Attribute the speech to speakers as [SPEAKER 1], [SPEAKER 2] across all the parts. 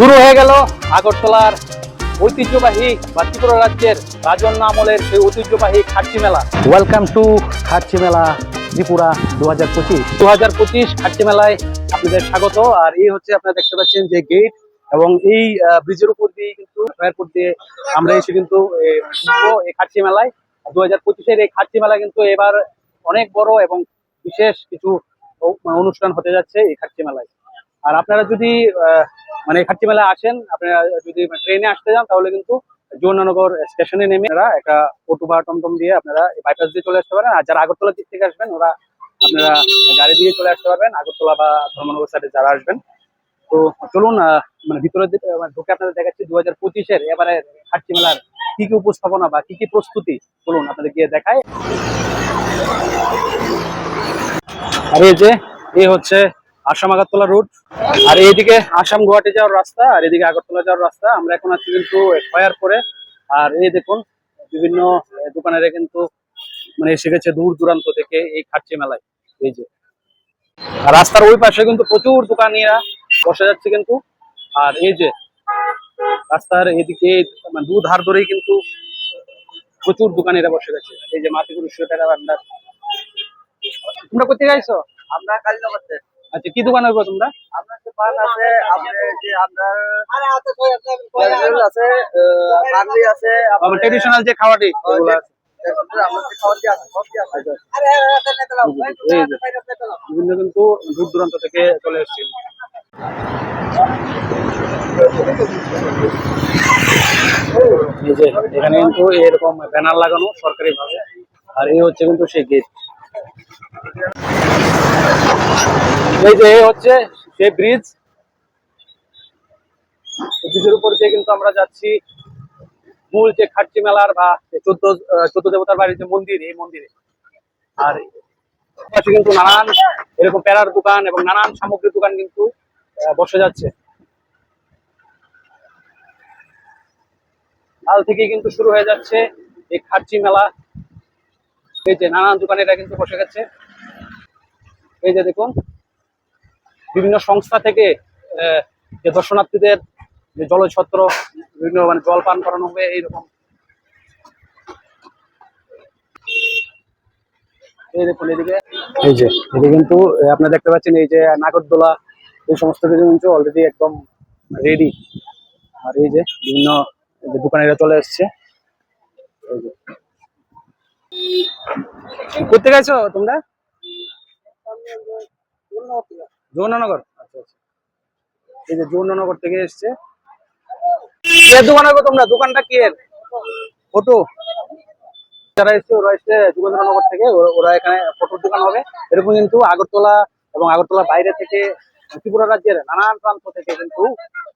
[SPEAKER 1] শুরু হয়ে গেল আগরতলার ঐতিহ্যবাহী বা ত্রিপুরা রাজ্যের রাজন্য আমলের সেই ঐতিহ্যবাহী খাচ্চি মেলা। ওয়েলকাম টু খাচ্চি মেলা, ত্রিপুরা দু হাজার পঁচিশ। দু হাজার পঁচিশ খাচ্চি মেলায় আপনাদের স্বাগত, আর এই হচ্ছে আপনারা দেখতে পাচ্ছেন যে গেট এবং এই ব্রিজের উপর দিয়ে কিন্তু এয়ারপোর্ট দিয়ে আমরা এসে কিন্তু এই খাচ্চি মেলায়। দু হাজার পঁচিশের এই খাচ্চি মেলা কিন্তু এবার অনেক বড় এবং বিশেষ কিছু, ও- অনুষ্ঠান হতে যাচ্ছে এই খাচ্চি মেলায়। আর আপনারা যদি মানে খাচ্চি মেলা আসেন, আপনারা যদি ট্রেনে আসতে যান, তাহলে কিন্তু যৌনানগর স্টেশনে নেমে আপনারা একটা অটো বা টমটম দিয়ে আপনারা বাইপাস দিয়ে চলে আসতে পারেন আর যারা আগরতলা দিক থেকে আসবেন, ওরা আপনারা গাড়ি দিয়ে চলে আসতে পারবেন, আগরতলা বা ধর্মনগর সাইডে যারা আসবেন। তো চলুন মানে ভিতরের দিকে মানে ঢুকে আপনাদের দেখাচ্ছি দু হাজার পঁচিশের এবারে খাচ্চি মেলার কি কি উপস্থাপনা বা কি কি প্রস্তুতি, চলুন আপনাদের গিয়ে দেখায় আর এই যে এই হচ্ছে আসাম আগরতলা রুট আর এইদিকে আসাম গুয়াহাটি যাওয়ার রাস্তা, আর এদিকে আগরতলা যাওয়ার রাস্তা। আমরা এখন আছি কিন্তু ছয়ার পরে আর এই দেখুন, বিভিন্ন দোকানেরা কিন্তু মানে এসে গেছে দূর দূরান্ত থেকে এই খাচ্চি মেলায়। এই যে। রাস্তার ওই পাশে কিন্তু প্রচুর দোকানিরা বসে যাচ্ছে কিন্তু। আর এই যে, রাস্তার এদিকে মানে দু ধার ধরেই কিন্তু প্রচুর দোকানিরা বসে গেছে। এই যে মাতিগুরু সোয়েটার ভান্ডার। তোমরা কোথায় গাইছো
[SPEAKER 2] আমরা কালীনগর থেকে।
[SPEAKER 1] আচ্ছা কি দোকান হইবো তোমরা?
[SPEAKER 2] আপনার দোকান আছে আপনার যে আপনার কয়েকজন আছে আহ, বাঙালি আছে আপনার
[SPEAKER 1] ট্রেডিশনাল যে খাওয়াটি এগুলো আছে।
[SPEAKER 2] আমাদের খাওয়ার যে আছে সব দিয়ে আছে।
[SPEAKER 1] এই যে, বিভিন্ন কিন্তু দূর দূরান্ত থেকে চলে এসেছে। এখানে কিন্তু এরকম ব্যানার লাগানো সরকারি ভাবে আর এই হচ্ছে কিন্তু সেই গেট এই যে হচ্ছে সেই ব্রিজ ব্রিজের উপর দিয়ে কিন্তু আমরা যাচ্ছি মূল যে খাট্টি মেলার বা চোদ্দ চোদ্দ দেবতার বাড়ির যে মন্দির, এই মন্দিরে। আর কিন্তু নানান এরকম প্যারার দোকান এবং নানান সামগ্রীর দোকান কিন্তু বসে যাচ্ছে। কাল থেকে কিন্তু শুরু হয়ে যাচ্ছে এই খাচ্চি মেলা। এই যে নানান দোকানেরা কিন্তু বসে গেছে। এই যে দেখুন, বিভিন্ন সংস্থা থেকে যে দর্শনার্থীদের যে জলছত্র, বিভিন্ন মানে জল পান করানো হবে, এইরকম। এই দেখুন এই যে, এদিকে কিন্তু আপনারা দেখতে পাচ্ছেন এই যে নাগরদোলা, এই সমস্ত কিছু কিন্তু অলরেডি একদম রেডি আর এই যে, বিভিন্ন দোকানিরা চলে এসছে। করতে গেছো তোমরা? যৌননগর আচ্ছা আচ্ছা। এই যে যৌননগর থেকে এসছে। দোকান হবে তোমরা? দোকানটা কি? ফটো। যারা এসছে ওরা এসছে যুগেন্দ্রনগর থেকে। ওরা- এখানে ফটোর দোকান হবে। এরকম কিন্তু আগরতলা এবং আগরতলা বাইরে থেকে ত্রিপুরা রাজ্যের নানান প্রান্ত থেকে কিন্তু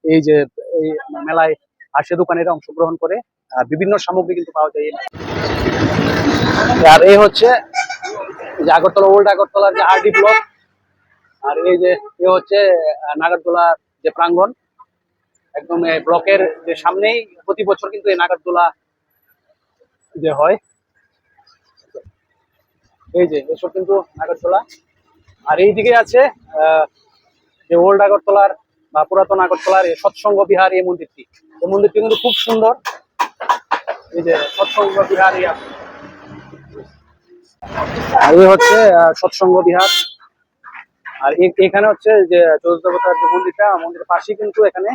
[SPEAKER 1] এই যে এই মেলায় আসে দোকানেরা অংশগ্রহণ করে। আর বিভিন্ন সামগ্রী কিন্তু পাওয়া যায়। আর এই হচ্ছে যে আগরতলা, ওল্ড আগরতলার যে আরডি ব্লক আর এই যে, এ হচ্ছে নাগরদোলার যে প্রাঙ্গণ, একদম ব্লকের যে সামনেই প্রতি বছর কিন্তু এই নাগরদোলা যে হয়। এই যে, এসব কিন্তু নাগরদোলা। আর এইদিকে আছে যে ওল্ড আগরতলার বা পুরাতন আগরতলার সৎসঙ্গ বিহার এই মন্দিরটি। এই মন্দিরটি কিন্তু খুব সুন্দর। এই যে, সৎসঙ্গ বিহার এই। আর এই হচ্ছে সৎসঙ্গ বিহার। আর এখানে হচ্ছে যে চতুর্থ দেবতার যে মন্দিরটা মন্দিরের পাশেই কিন্তু এখানে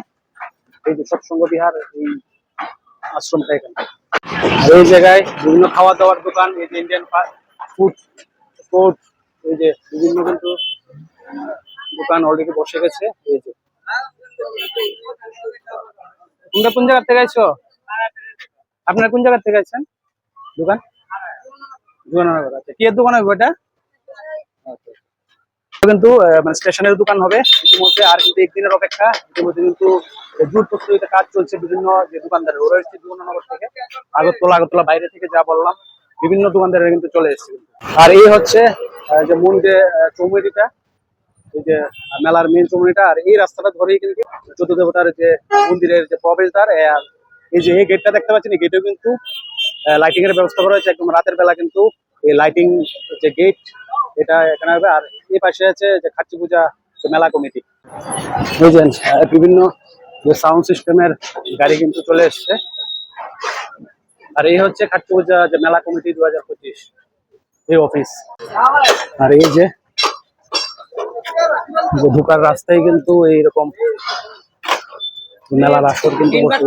[SPEAKER 1] এই যে সৎসঙ্গ বিহার, এই আশ্রমটা এখানে। আর এই জায়গায় বিভিন্ন খাওয়া দাওয়ার দোকান, এই যে ইন্ডিয়ান ফুড কোর্ট এই যে বিভিন্ন কিন্তু দোকান অলরেডি বসে গেছে, এই যে। তোমরা কোন জায়গা থেকে আইছো? আপনারা কোন জায়গা থেকে আইছেন? দোকান? জোয়াননগর আচ্ছা দোকান হবে আচ্ছা। কিন্তু মানে স্টেশনের দোকান হবে। ইতিমধ্যে আর কিন্তু একদিনের অপেক্ষা। ইতিমধ্যে কিন্তু জুট প্রস্তুতিতে কাজ চলছে বিভিন্ন যে দোকানদারের ওরা এসছে যমুনানগর থেকে। আগরতলা আগরতলা বাইরে থেকে যা বললাম বিভিন্ন দোকানদারের কিন্তু চলে এসেছে আর এই হচ্ছে যে মূল যে আহ, এই যে মেলার মেন চৌমুহনীটা আর এই রাস্তাটা ধরেই কিন্তু চতুর্দেবতার যে মন্দিরের যে প্রবেশদ্বার এই যে এই গেটটা দেখতে পাচ্ছেন এই গেটেও কিন্তু লাইটিং এর ব্যবস্থা করা হয়েছে। একদম রাতের বেলা কিন্তু এই লাইটিং যে গেট এটা এখানে হবে। আর এই পাশে আছে যে খাচ্চি পূজা মেলা কমিটি। বুঝলেন বিভিন্ন যে সাউন্ড সিস্টেমের গাড়ি কিন্তু চলে এসছে। আর এই হচ্ছে খাট্টু পূজা, যে মেলা কমিটি দু হাজার পঁচিশ। এই অফিস আর এই যে ঢোকার রাস্তায় কিন্তু এইরকম মেলার আসর কিন্তু বসে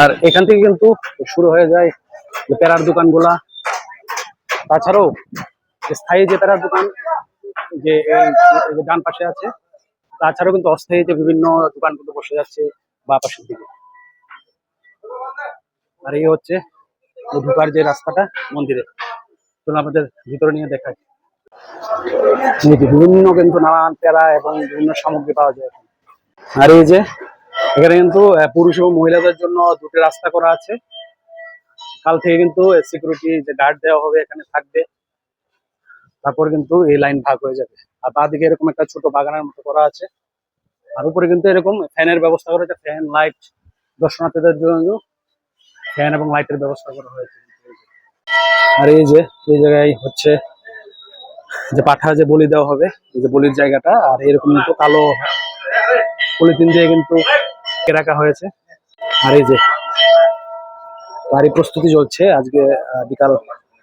[SPEAKER 1] আর এখান থেকে কিন্তু শুরু হয়ে যায় যে পেরার দোকানগুলা। তাছাড়াও স্থায়ী যে পেরার দোকান, যে ডান পাশে আছে, তাছাড়াও কিন্তু অস্থায়ী যে বিভিন্ন দোকানগুলো বসে যাচ্ছে বা পাশের দিকে। আর এই হচ্ছে ঢোকার যে রাস্তাটা মন্দিরে। আপনাদের ভিতরে নিয়ে দেখাই। এই যে বিভিন্ন কিন্তু নানান প্যারা এবং বিভিন্ন সামগ্রী পাওয়া যায় আর এই যে এখানে কিন্তু পুরুষ এবং মহিলাদের জন্য দুটি রাস্তা করা আছে। কাল থেকে কিন্তু সিকিউরিটি যে গার্ড দেওয়া হবে এখানে থাকবে। তারপর কিন্তু এই লাইন ভাগ হয়ে যাবে। আর বাদিকে এরকম একটা ছোট বাগানের মতো করা আছে। আর উপরে কিন্তু এরকম ফ্যানের ব্যবস্থা করা হয়েছে। ফ্যান লাইট দর্শনার্থীদের জন্য ফ্যান এবং লাইটের ব্যবস্থা করা হয়েছে। আর এই যে, এই জায়গায় হচ্ছে যে পাঠা যে বলি দেওয়া হবে, এই যে বলির জায়গাটা, আর এরকম কিন্তু কালো পলিথিন দিয়ে কিন্তু রাখা হয়েছে? আর এই যে তারই প্রস্তুতি চলছে, আজকে বিকাল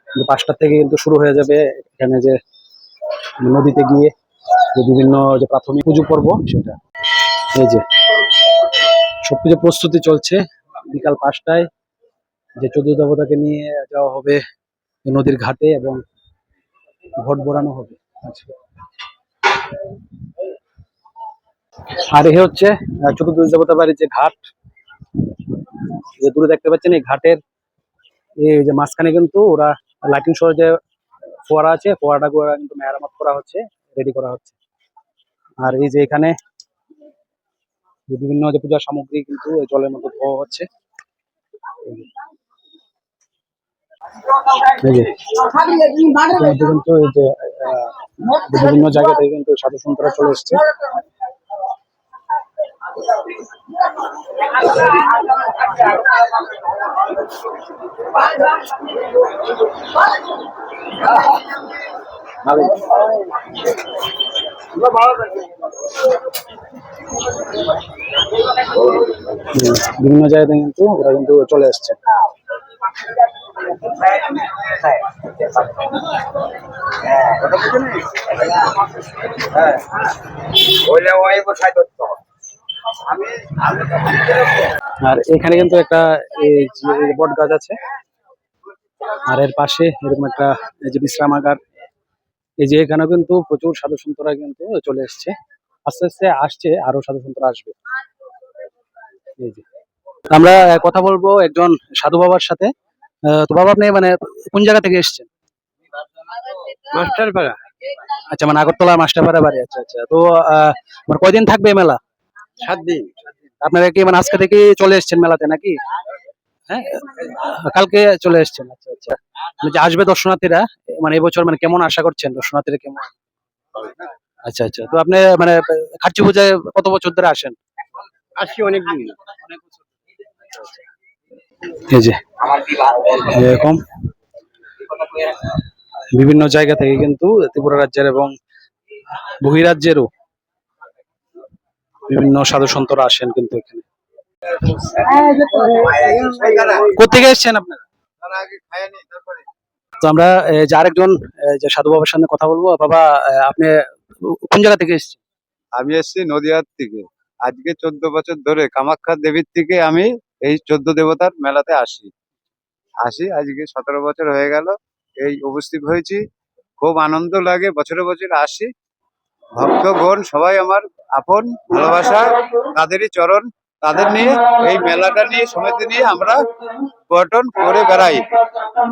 [SPEAKER 1] যে পাঁচটা থেকে কিন্তু শুরু হয়ে যাবে। এখানে যে নদীতে গিয়ে যে বিভিন্ন যে প্রাথমিক পুজো পর্ব, সেটা। এই যে সবকিছু প্রস্তুতি চলছে বিকাল পাঁচটায়। যে চোদ্দ দেবতাকে নিয়ে যাওয়া হবে নদীর ঘাটে এবং ভোট বোরানো হবে। আচ্ছা। আর এ হচ্ছে চতুর্দশ দেবতা বাড়ির যে ঘাট, যে দূরে দেখতে পাচ্ছেন, এই ঘাটের এই যে মাঝখানে কিন্তু ওরা লাইটিং শো যে ফোয়ারা আছে, ফোয়ারাটা ওরা কিন্তু মেরামত করা হচ্ছে রেডি করা হচ্ছে। আর এই যে এখানে বিভিন্ন যে পূজার সামগ্রী কিন্তু জলের মধ্যে ধোয়া হচ্ছে। কিন্তু এই যে বিভিন্ন জায়গা থেকে কিন্তু সাধু সন্তরা চলে এসছে। বিভিন্ন জায়গাতে কিন্তু ওরা কিন্তু চলে এসছে আর এখানে কিন্তু একটা এই বট গাছ আছে। আর এর পাশে এরকম একটা এই যে বিশ্রামাগার এই যে এখানেও কিন্তু প্রচুর সাধু সন্তরা কিন্তু চলে এসছে। আস্তে আস্তে আসছে আরও সাধু সন্তরা আসবে। এই যে। আমরা কথা বলব একজন সাধু বাবার সাথে। তো বাবা আপনি মানে কোন জায়গা থেকে এসেছেন? মাস্টারপাড়া। আচ্ছা মানে আগরতলা মাস্টারপাড়া বাড়ি। আচ্ছা আচ্ছা। তো আহ, মানে কয়দিন থাকবে মেলা? সাত দিন। আপনারা কি মানে আজকে থেকে চলে এসেছেন মেলাতে নাকি? হ্যাঁ কালকে চলে এসেছেন। আচ্ছা আচ্ছা। মানে যে আসবে দর্শনার্থীরা মানে এবছর মানে কেমন আশা করছেন? দর্শনার্থীরা কেমন? আচ্ছা আচ্ছা। তো আপনি মানে খাচ্চি পূজায় কত বছর ধরে আসেন?
[SPEAKER 2] আসছি অনেক দিন।
[SPEAKER 1] এই যে এরকম। বিভিন্ন জায়গা থেকে কিন্তু ত্রিপুরা রাজ্যের এবং বহিরাজ্যেরও বিভিন্ন সাধু সন্তরা আসেন কিন্তু এখানে। কোথেকে এসেছেন আপনারা? তো আমরা যে আরেকজন যে সাধু বাবার সামনে কথা বলব বাবা আপনি কোন জায়গা থেকে এসেছেন?
[SPEAKER 3] আমি এসেছি নদিয়ার থেকে। আজকে চোদ্দ বছর ধরে কামাখ্যা দেবীর থেকে আমি এই চোদ্দ দেবতার মেলাতে আসি। আসি আজকে সতেরো বছর হয়ে গেল এই উপস্থিত হয়েছি। খুব আনন্দ লাগে বছরে বছরে আসি। ভক্তগণ সবাই আমার আপন ভালোবাসা তাদেরই চরণ তাদের নিয়ে এই মেলাটা নিয়ে সমিতি নিয়ে আমরা গঠন করে বেড়াই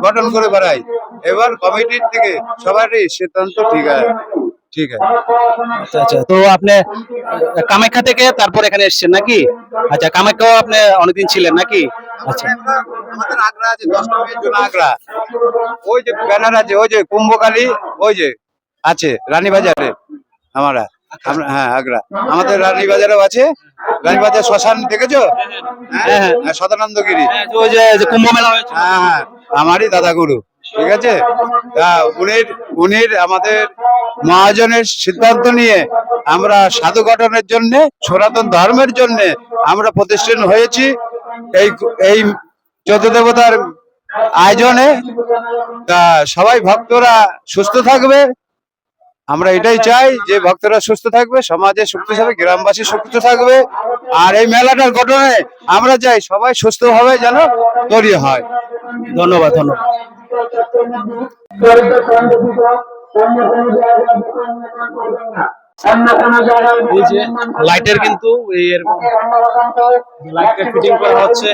[SPEAKER 3] গঠন করে বেড়াই। এবার কমিটির থেকে সবারই সিদ্ধান্ত ঠিক আছে ঠিক আছে।
[SPEAKER 1] আচ্ছা আচ্ছা তো আপনি কামাখ্যা থেকে তারপর এখানে এসেছেন নাকি? আচ্ছা কামাখ্যাও আপনি অনেকদিন ছিলেন নাকি? আচ্ছা।
[SPEAKER 3] আমাদের আগ্রা আছে জন্য আগ্রা। ওই যে ব্যানার আছে ওই যে কুম্ভকালী ওই যে আছে রানীবাজারে। আমরা হ্যাঁ আগ্রা। আমাদের রানীবাজারেও আছে। রানীবাজার শ্মশান দেখেছ? হ্যাঁ হ্যাঁ। সদানন্দগিরি।
[SPEAKER 1] হ্যাঁ, যে ওই যে যে কুম্ভ মেলা হয়েছে।
[SPEAKER 3] হ্যাঁ হ্যাঁ আমারই দাদা গুরু ঠিক আছে? উনির উনির আমাদের মহাজনের সিদ্ধান্ত নিয়ে আমরা সাধু গঠনের জন্য সনাতন ধর্মের জন্য আমরা প্রতিষ্ঠিত হয়েছি। এই এই চোদ্দ দেবতার আয়োজনে তা সবাই ভক্তরা সুস্থ থাকবে। আমরা এটাই চাই যে ভক্তরা সুস্থ থাকবে সমাজে সুস্থ থাকবে গ্রামবাসী সুস্থ থাকবে। আর এই মেলাটার ঘটনায় আমরা চাই সবাই সুস্থ সুস্থভাবে যেন তৈরি হয়।
[SPEAKER 1] ধন্যবাদ ধন্যবাদ। এই যে লাইটের কিন্তু এই এরকম ফিটিং করা হচ্ছে।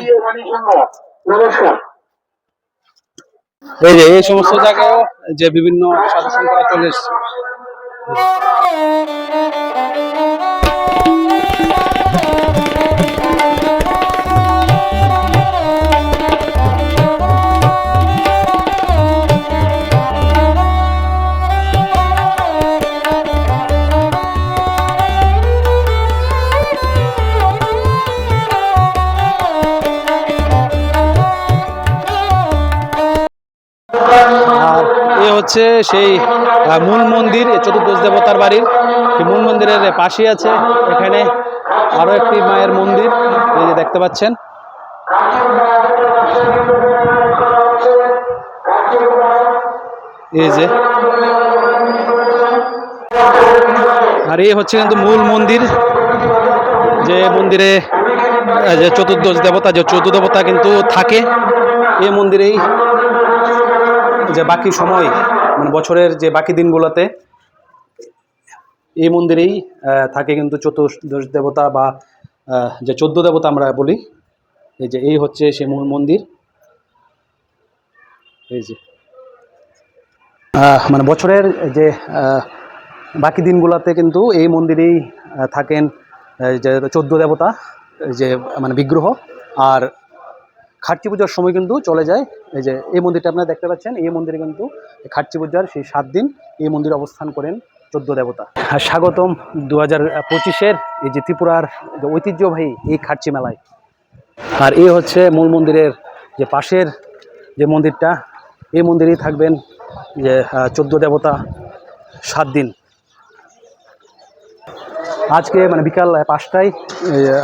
[SPEAKER 1] এই যে এই সমস্ত জায়গায় যে বিভিন্ন সন্তরা চলে এসছে। Oh, এ হচ্ছে সেই মূল মন্দির চতুর্দশ দেবতার বাড়ির। সেই মূল মন্দিরের পাশে আছে এখানে আরও একটি মায়ের মন্দির, এই যে দেখতে পাচ্ছেন। এই যে। আর এই হচ্ছে কিন্তু মূল মন্দির, যে মন্দিরে যে চতুর্দশ দেবতা, যে চৌদ্দ দেবতা কিন্তু থাকে এই মন্দিরেই যে বাকি সময় মানে বছরের যে বাকি দিনগুলোতে, এই মন্দিরেই থাকে কিন্তু চতুর্দশ দেবতা বা যে চোদ্দ দেবতা আমরা বলি, এই যে এই হচ্ছে সে মন্দির। এই যে মানে বছরের যে বাকি দিনগুলোতে কিন্তু এই মন্দিরেই থাকেন যে চোদ্দ দেবতা, যে মানে বিগ্রহ, আর খাট্টি পূজার সময় কিন্তু চলে যায়। এই যে, এই মন্দিরটা আপনারা দেখতে পাচ্ছেন, এই মন্দিরে কিন্তু খাট্টি পূজার সেই সাত দিন এই মন্দিরে অবস্থান করেন চোদ্দ দেবতা। আর স্বাগতম দু হাজার পঁচিশের এই যে ত্রিপুরার যে ঐতিহ্যবাহী এই খাট্টি মেলায়। আর এই হচ্ছে মূল মন্দিরের যে পাশের যে মন্দিরটা, এই মন্দিরেই থাকবেন যে চোদ্দ দেবতা সাত দিন। আজকে মানে বিকাল পাঁচটায়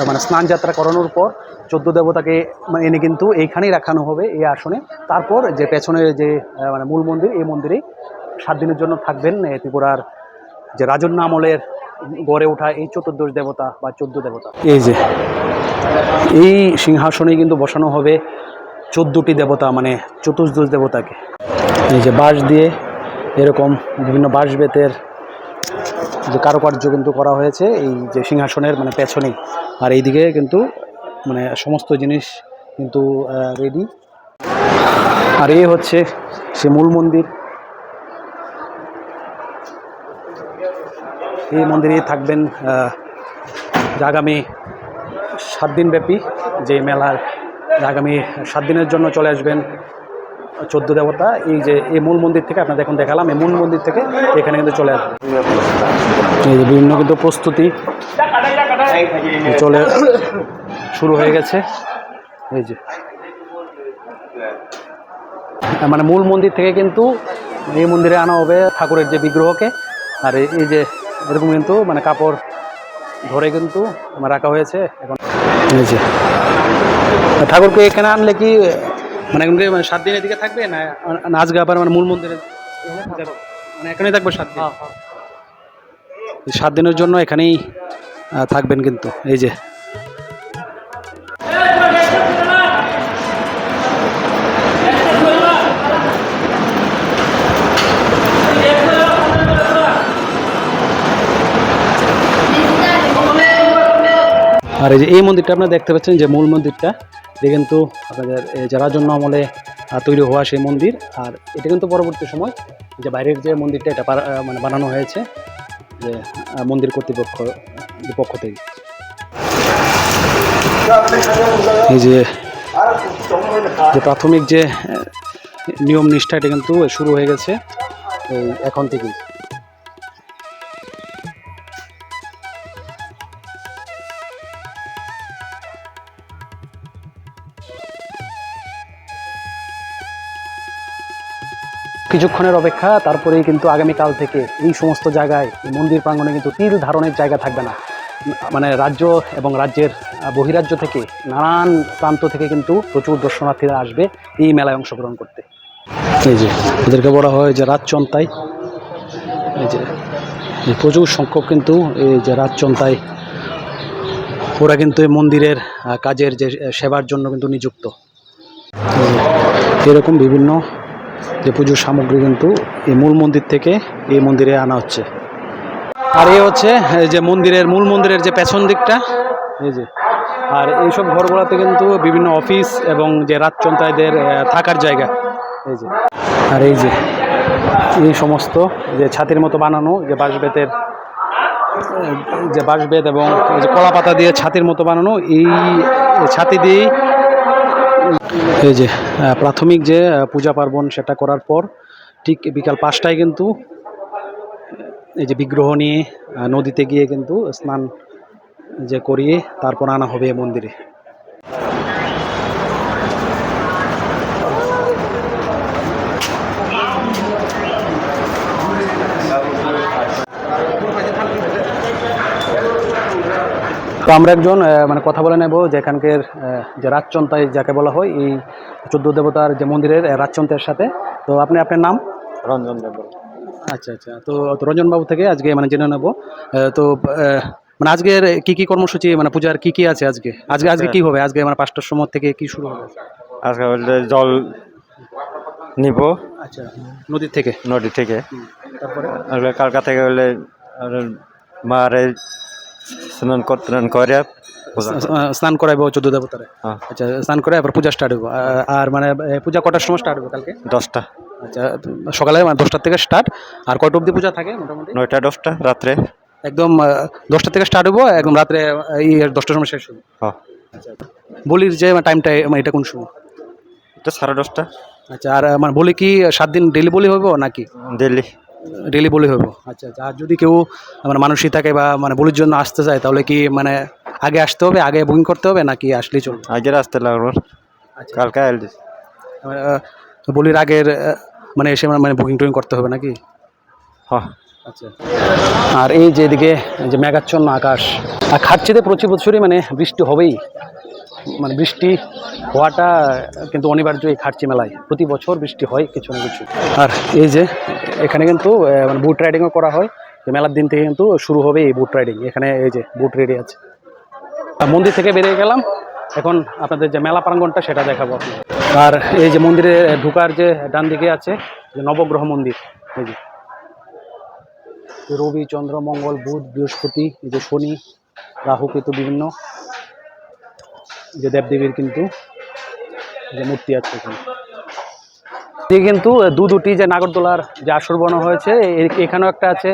[SPEAKER 1] মানে স্নান যাত্রা করানোর পর চোদ্দ দেবতাকে এনে কিন্তু এইখানেই রাখানো হবে এই আসনে। তারপর যে পেছনের যে মানে মূল মন্দির, এই মন্দিরে সাত দিনের জন্য থাকবেন ত্রিপুরার যে রাজন্য আমলের গড়ে ওঠা এই চতুর্দশ দেবতা বা চোদ্দ দেবতা। এই যে, এই সিংহাসনে কিন্তু বসানো হবে চোদ্দোটি দেবতা মানে চতুর্দশ দেবতাকে। এই যে বাঁশ দিয়ে এরকম বিভিন্ন বাঁশ বেতের যে কারুকার্য কিন্তু করা হয়েছে, এই যে সিংহাসনের মানে পেছনেই। আর এইদিকে কিন্তু মানে সমস্ত জিনিস কিন্তু রেডি আর এ হচ্ছে সে মূল মন্দির। এই মন্দিরে থাকবেন আগামী সাত দিন ব্যাপী যে মেলার আগামী সাত দিনের জন্য চলে আসবেন চোদ্দ দেবতা। এই যে এই মূল মন্দির থেকে আপনাদের এখন দেখালাম এই মূল মন্দির থেকে এখানে কিন্তু চলে আসবে এই যে বিভিন্ন কিন্তু প্রস্তুতি চলে শুরু হয়ে গেছে। এই যে। মানে মূল মন্দির থেকে কিন্তু এই মন্দিরে আনা হবে ঠাকুরের যে বিগ্রহকে। আর এই- যে এরকম কিন্তু মানে কাপড় ধরে কিন্তু রাখা হয়েছে এখন। এই যে। ঠাকুরকে এখানে আনলে কি মানে এখন মানে সাত দিনের দিকে থাকবে না না আজকে আবার মানে মূল মন্দিরে মানে এখানেই থাকবে সাত দিন? সাত দিনের জন্য এখানেই থাকবেন কিন্তু। এই যে। আর এই যে এই মন্দিরটা আপনারা দেখতে পাচ্ছেন যে মূল মন্দিরটা, এটা কিন্তু আপনাদের যারা জন্য আমলে তৈরি হওয়া সেই মন্দির। আর এটা কিন্তু পরবর্তী সময়, যে বাইরের যে মন্দিরটা, এটা মানে বানানো হয়েছে, যে মন্দির কর্তৃপক্ষ পক্ষ থেকে। এই যে যে প্রাথমিক যে নিয়ম নিষ্ঠা, এটা কিন্তু শুরু হয়ে গেছে এখন থেকেই। কিছুক্ষণের অপেক্ষা, তারপরেই কিন্তু আগামীকাল থেকে এই সমস্ত জায়গায় মন্দির প্রাঙ্গণে কিন্তু তিল ধারণের জায়গা থাকবে না। মানে রাজ্য এবং রাজ্যের বহিরাজ্য থেকে, নানান প্রান্ত থেকে কিন্তু প্রচুর দর্শনার্থীরা আসবে এই মেলায় অংশগ্রহণ করতে। এই যে, এদেরকে বলা হয় যে রাজচন্তাই। এই যে প্রচুর সংখ্যক কিন্তু এই যে রাজচন্তাই, ওরা কিন্তু এই মন্দিরের কাজের যে, সেবার জন্য কিন্তু নিযুক্ত। এরকম বিভিন্ন যে পুজোর সামগ্রী কিন্তু এই মূল মন্দির থেকে এই মন্দিরে আনা হচ্ছে। আর এ হচ্ছে যে মন্দিরের মূল মন্দিরের যে পেছন দিকটা, এই যে, আর এইসব ঘরগুলোতে কিন্তু বিভিন্ন অফিস এবং যে রাজচন্তায়দের থাকার জায়গা, এই যে, আর এই যে, এই সমস্ত যে ছাতির মতো বানানো, যে বাঁশবেতের যে বাঁশবেত এবং যে কলা পাতা দিয়ে ছাতির মতো বানানো, এই ছাতি দিয়েই এই যে প্রাথমিক যে পূজা পার্বণ সেটা করার পর ঠিক বিকাল পাঁচটায় কিন্তু, এই যে বিগ্রহ নিয়ে নদীতে গিয়ে কিন্তু স্নান যে করিয়ে তারপর আনা হবে মন্দিরে। আমরা একজন মানে কথা বলে নেব যে এখানকার যে রাজচন্তায় যাকে বলা হয় এই চোদ্দ দেবতার যে মন্দিরের রাজচন্তের সাথে। তো আপনি আপনার নাম?
[SPEAKER 3] রঞ্জন দেব।
[SPEAKER 1] আচ্ছা আচ্ছা। তো রঞ্জনবাবু থেকে আজকে মানে জেনে নেব। তো মানে আজকের কি কি কর্মসূচি মানে পূজার কি কি আছে আজকে? আজকে আজকে কি হবে? আজকে মানে পাঁচটার সময় থেকে কি শুরু হবে?
[SPEAKER 4] আজকে বলতে জল নিব।
[SPEAKER 1] আচ্ছা নদীর থেকে?
[SPEAKER 4] নদী থেকে।
[SPEAKER 1] তারপরে?
[SPEAKER 4] কালকা থেকে আর মারে স্নান করতে করে। পূজা
[SPEAKER 1] স্নান করাইবো চোদ্দ দেবতারে।
[SPEAKER 4] হ্যাঁ।
[SPEAKER 1] আচ্ছা স্নান করে আবার পূজা স্টার্ট হবে আর- মানে পূজা কটার সময় স্টার্ট হবে কালকে?
[SPEAKER 4] দশটা।
[SPEAKER 1] আচ্ছা সকালে মানে দশটার থেকে স্টার্ট আর কয়টা অবধি পূজা থাকে মোটামুটি?
[SPEAKER 4] নয়টা দশটা রাত্রে।
[SPEAKER 1] একদম দশটা থেকে স্টার্ট হব একদম রাত্রে এই দশটার সময় শেষ হবে
[SPEAKER 4] আচ্ছা
[SPEAKER 1] বলির যে টাইমটা এটা কোন সময়?
[SPEAKER 4] এটা সাড়ে দশটা।
[SPEAKER 1] আচ্ছা আর মানে বলি কি সাত দিন ডেলি বলি হইব নাকি?
[SPEAKER 4] দিল্লি
[SPEAKER 1] ডেলি বলি হইব। আচ্ছা আচ্ছা। আর যদি কেউ মানে মানুষই থাকে বা মানে বলির জন্য আসতে চায় তাহলে কি মানে আগে আসতে হবে আগে বুকিং করতে হবে নাকি আসলেই চলবে?
[SPEAKER 4] আগে আসতে লাগবে।
[SPEAKER 1] আচ্ছা।
[SPEAKER 4] কালকে এলি
[SPEAKER 1] আহ, বলির আগের মানে এসে মানে বুকিং টুকিং করতে হবে নাকি?
[SPEAKER 4] হ্যাঁ।
[SPEAKER 1] আর এই যে এদিকে যে মেঘাচ্ছন্ন আকাশ, আর খাচ্ছিতে প্রতি বছরই মানে বৃষ্টি হবেই। মানে বৃষ্টি হওয়াটা কিন্তু অনিবার্য এই খাটচি মেলায়। প্রতি বছর বৃষ্টি হয় কিছু না কিছু। আর এই যে এখানে কিন্তু মানে বুট রাইডিংও করা হয়। মেলার দিন থেকে কিন্তু শুরু হবে এই বুট রাইডিং এখানে এই যে বুট রেডি আছে। মন্দির থেকে বেরিয়ে গেলাম। এখন আপনাদের যে মেলা প্রাঙ্গণটা সেটা দেখাবো। আর এই যে মন্দিরে ঢুকার যে ডান দিকে আছে, যে নবগ্রহ মন্দির, এই যে। রবি, চন্দ্র, মঙ্গল, বুধ, বৃহস্পতি যে শনি, রাহু কেতু বিভিন্ন যে দেবদেবীর কিন্তু যে মূর্তি আছে এখানে। কিন্তু দু দুটি যে নাগরদোলার যে আসর বানানো হয়েছে এখানেও একটা আছে,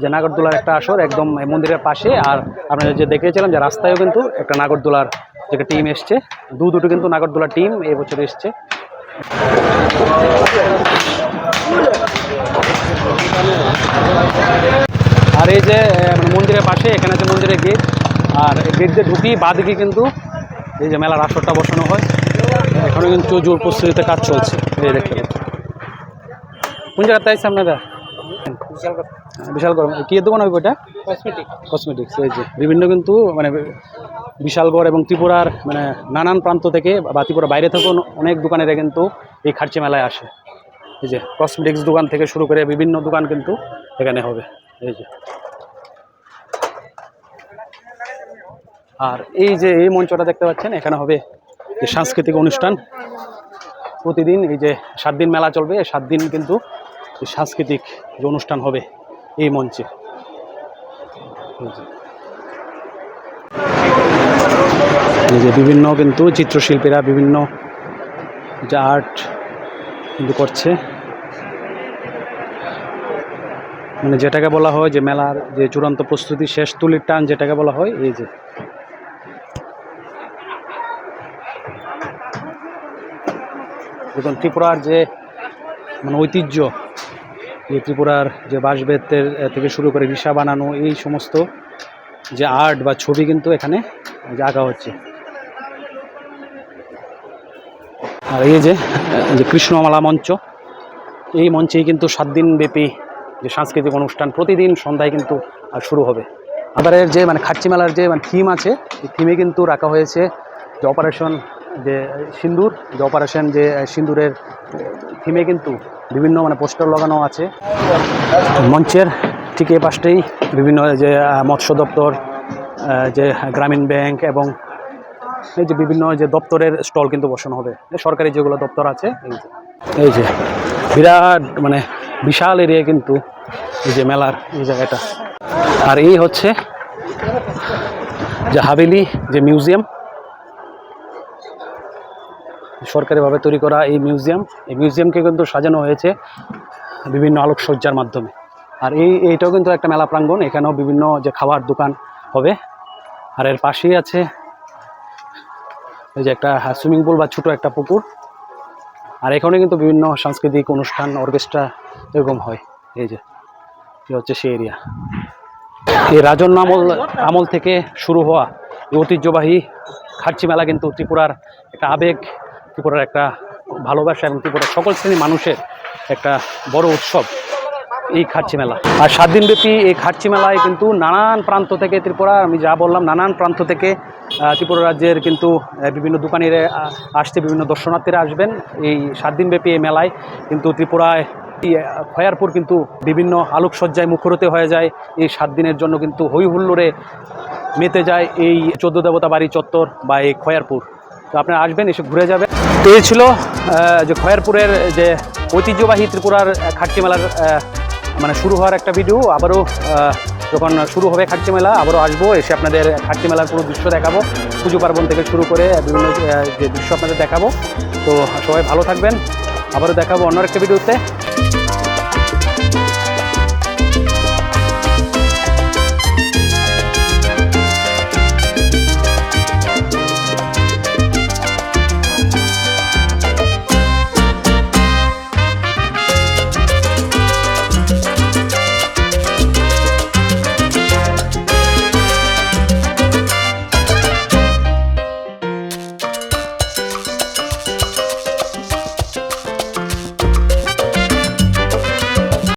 [SPEAKER 1] যে নাগরদোলার একটা আসর একদম মন্দিরের পাশে, আর আপনারা যে দেখেছিলাম যে রাস্তায়ও কিন্তু একটা নাগরদোলার যে টিম এসছে, দু দুটো কিন্তু নাগরদোলার টিম এই বছর এসছে। আর এই যে মানে মন্দিরের পাশে এখানে আছে মন্দিরের গেট। আর গেট দিয়ে ঢুকি বাদিকে কিন্তু এই যে মেলার আসরটা বসানো হয়। এখনও কিন্তু জোর প্রস্তুতিতে কাজ চলছে। এই দেখতে পাচ্ছি কোন জায়গাতে আছে আপনারা হ্যাঁ, বিশাল গরম। কি দোকান হবে ওইটা? কসমেটিক কসমেটিক্স এই যে। বিভিন্ন কিন্তু মানে বিশালগড় এবং ত্রিপুরার মানে নানান প্রান্ত থেকে বা ত্রিপুরা বাইরে থেকেও অনেক দোকানেরা কিন্তু এই খার্চি মেলায় আসে। এই যে কসমেটিক্স দোকান থেকে শুরু করে বিভিন্ন দোকান কিন্তু এখানে হবে। এই যে। আর এই যে এই মঞ্চটা দেখতে পাচ্ছেন, এখানে হবে যে সাংস্কৃতিক অনুষ্ঠান। প্রতিদিন এই যে সাত দিন মেলা চলবে সাত দিন কিন্তু সাংস্কৃতিক যে অনুষ্ঠান হবে এই মঞ্চে। যে। বিভিন্ন কিন্তু চিত্রশিল্পীরা বিভিন্ন যে আর্ট কিন্তু করছে। মানে যেটাকে বলা হয় যে মেলার যে চূড়ান্ত প্রস্তুতি, শেষ তুলির টান যেটাকে বলা হয়, এই যে। ত্রিপুরার যে মানে ঐতিহ্য, যে ত্রিপুরার যে বাঁশবেতের থেকে শুরু করে রিসা বানানো, এই সমস্ত যে আর্ট বা ছবি কিন্তু এখানে আঁকা হচ্ছে। আর এই যে যে কৃষ্ণমালা মঞ্চ, এই মঞ্চেই কিন্তু সাত দিন ব্যাপী যে সাংস্কৃতিক অনুষ্ঠান প্রতিদিন সন্ধ্যায় কিন্তু শুরু হবে। এবারের যে মানে খাচ্চি মেলার যে মানে থিম আছে, এই থিমে কিন্তু রাখা হয়েছে যে অপারেশন যে সিন্দুর, যে অপারেশন যে সিন্দুরের থিমে কিন্তু বিভিন্ন মানে পোস্টার লাগানো আছে। মঞ্চের ঠিক এই পাশটাই বিভিন্ন যে মৎস্য দপ্তর যে গ্রামীণ ব্যাংক এবং এই যে বিভিন্ন যে দপ্তরের স্টল কিন্তু বসানো হবে। সরকারি যেগুলো দপ্তর আছে এই যে বিরাট মানে বিশাল এরিয়া কিন্তু এই যে মেলার এই জায়গাটা। আর এই হচ্ছে যে হাভেলি যে মিউজিয়াম। সরকারিভাবে তৈরি করা এই মিউজিয়াম। এই মিউজিয়ামকে কিন্তু সাজানো হয়েছে বিভিন্ন আলোকসজ্জার মাধ্যমে। আর এই, এইটাও কিন্তু একটা মেলা প্রাঙ্গণ। এখানেও বিভিন্ন যে খাবার দোকান হবে। আর এর পাশেই আছে এই যে একটা সুইমিং পুল বা ছোটো একটা পুকুর। আর এখানে কিন্তু বিভিন্ন সাংস্কৃতিক অনুষ্ঠান অর্কেস্ট্রা এরকম হয়। এই যে এই হচ্ছে সেই এরিয়া এই রাজন্য আমল আমল থেকে শুরু হওয়া ঐতিহ্যবাহী খার্চি মেলা কিন্তু ত্রিপুরার একটা আবেগ, ত্রিপুরার একটা ভালোবাসা এবং ত্রিপুরার সকল শ্রেণির মানুষের একটা বড় উৎসব। এই খার্চি মেলা। আর সাত দিনব্যাপী এই খার্চি মেলায় কিন্তু নানান প্রান্ত থেকে ত্রিপুরা, আমি যা বললাম, নানান প্রান্ত থেকে ত্রিপুরা রাজ্যের কিন্তু বিভিন্ন দোকানিরা আসছে, বিভিন্ন দর্শনার্থীরা আসবেন এই সাত দিনব্যাপী এই মেলায়। কিন্তু ত্রিপুরায় খয়ারপুর কিন্তু বিভিন্ন আলোকসজ্জায় মুখরিত হয়ে যায়। এই সাত দিনের জন্য কিন্তু হই হুল্লোড়ে মেতে যায় এই চোদ্দ দেবতা বাড়ি চত্বর বা এই খয়ারপুর। তো আপনারা আসবেন, এসে ঘুরে যাবেন। তো এই ছিল যে খয়ারপুরের যে ঐতিহ্যবাহী ত্রিপুরার খাট্টি মেলার মানে শুরু হওয়ার একটা ভিডিও আবারও যখন শুরু হবে খাট্টি মেলা, আবারও আসব, এসে আপনাদের খাট্টি মেলার পুরো দৃশ্য দেখাবো, পুজো পার্বণ থেকে শুরু করে বিভিন্ন যে দৃশ্য আপনাদের দেখাবো। তো সবাই ভালো থাকবেন, আবারও দেখাবো অন্য একটা ভিডিওতে